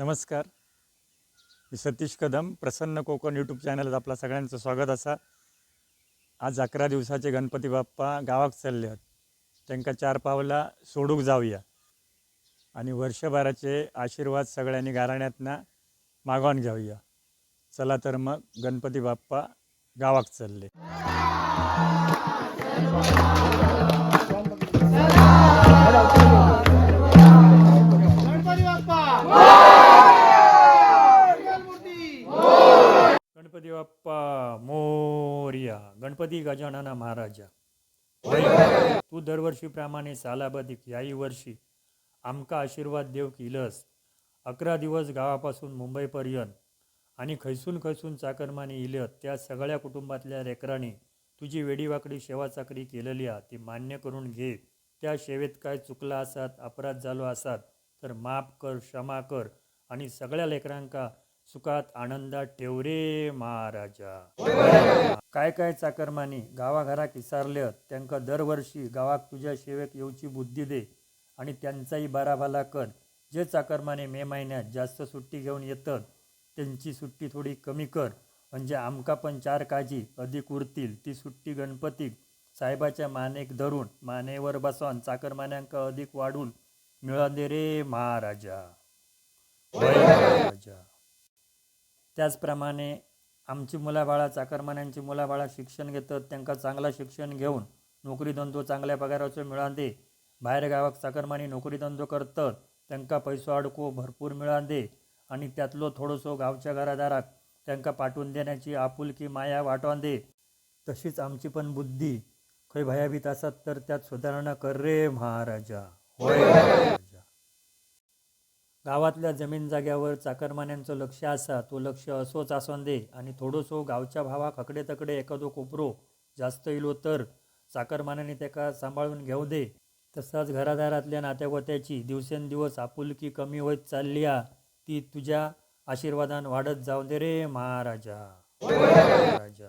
नमस्कार. मी सतीश कदम प्रसन्न कोकण यूट्यूब चॅनलात आपला सगळ्यांचं स्वागत असा. आज अकरा दिवसाचे गणपती बाप्पा गावाक चालले आहेत. त्यांका चार पावला सोडूक जाऊया. आणि वर्षभराचे आशीर्वाद सगळ्यांनी गाराण्यातना मागवून घेऊया. चला तर मग गणपती बाप्पा गावाक चालले. गणपती बाप्पा मंगलमूर्ती गणपती बाप्पा मोर्या गणपती गजानना महाराजा. तू दरवर्षीप्रमाणे सालाबधिक याही वर्षी आमका आशीर्वाद देव केलंस. अकरा दिवस गावापासून मुंबईपर्यंत आणि खैसून खैसून चाकरमाने इलत त्या सगळ्या कुटुंबातल्या लेकरांनी तुझी वेडीवाकडी सेवा चाकरी केलेली ती मान्य करून घे. त्या सेवेत काय चुकला असात अपराध झालो असात तर माफ कर क्षमा कर. आणि सगळ्या लेकरांका सुखात आनंदात ठेव रे महाराजा. काय काय चाकरमानी गावाघराक विसारले त्यांका दरवर्षी गावाक तुझ्या सेवेक येऊची बुद्धी दे आणि त्यांचाही बाराभाला कर. जे चाकरमाने मे महिन्यात जास्त सुट्टी घेऊन येतात त्यांची सुट्टी थोडी कमी कर. म्हणजे आमका पण चार काजी अधिक उरतील ती सुट्टी गणपतीक साहेबाच्या मानेक धरून मानेवर बसवून चाकरमान्यांका अधिक वाढून मिळा दे रे महाराजा वय महाराजा त्याचप्रमाणे आमची मुलाबाळा चाकरमान्यांची मुलाबाळा शिक्षण घेतात त्यांना चांगला शिक्षण घेऊन नोकरी धंदो चांगल्या पगाराचो मिळा दे बाहेर गावाक चाकरमानी नोकरी धंदो करतात त्यांका पैसो अडको भरपूर मिळा दे आणि त्यातलो थोडंसो गावच्या घरादाराक त्यांका पाठवून देण्याची आपुलकी माया वाटवान दे तशीच आमची पण बुद्धी. खंय भयाभीत असत तर त्यात सुधारणा कर रे महाराजा. होय. महाराजा गावातल्या जमीन जाग्यावर चाकरमान्यांचं लक्ष असा तो लक्ष असोच आसन दे आणि थोडंसो गावच्या भावाक खकडे तकडे एखादो कोपरो जास्त इलो तर चाकरमान्याने त्याका सांभाळून घेऊ दे. तसाच घरादारातल्या नात्यागोत्याची दिवसेंदिवस आपुलकी कमी होत चालली आ ती तुझ्या आशीर्वादान वाढत जाऊ दे रे महाराजा. महाराजा.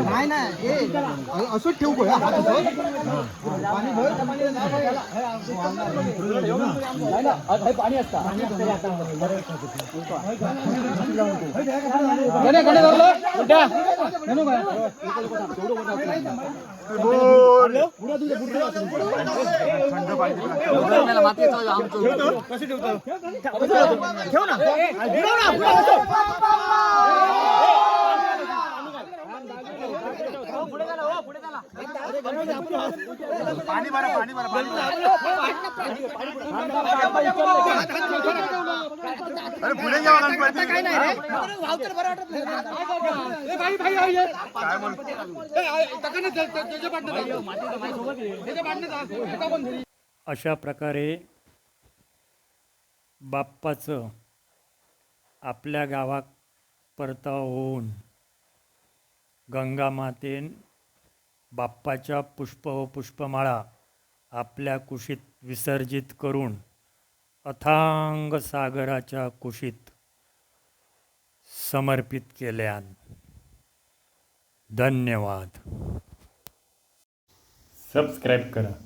नाही नाही असंच ठेवू गोळ्या पाणी भर पाणी असता भर याला. नाही ना, पाणी भरा पाणी भरा अरे पुढे बुडव काय नाही बरं वाटत नाही. अशा प्रकारे बाप्पाचं आपल्या गावात परताव होऊन गंगामातेन बाप्पाच्या पुष्प व पुष्पमाळा आपल्या कुशीत विसर्जित करून अथांग सागराच्या कुशीत समर्पित केल्यान. धन्यवाद. सबस्क्राईब करा.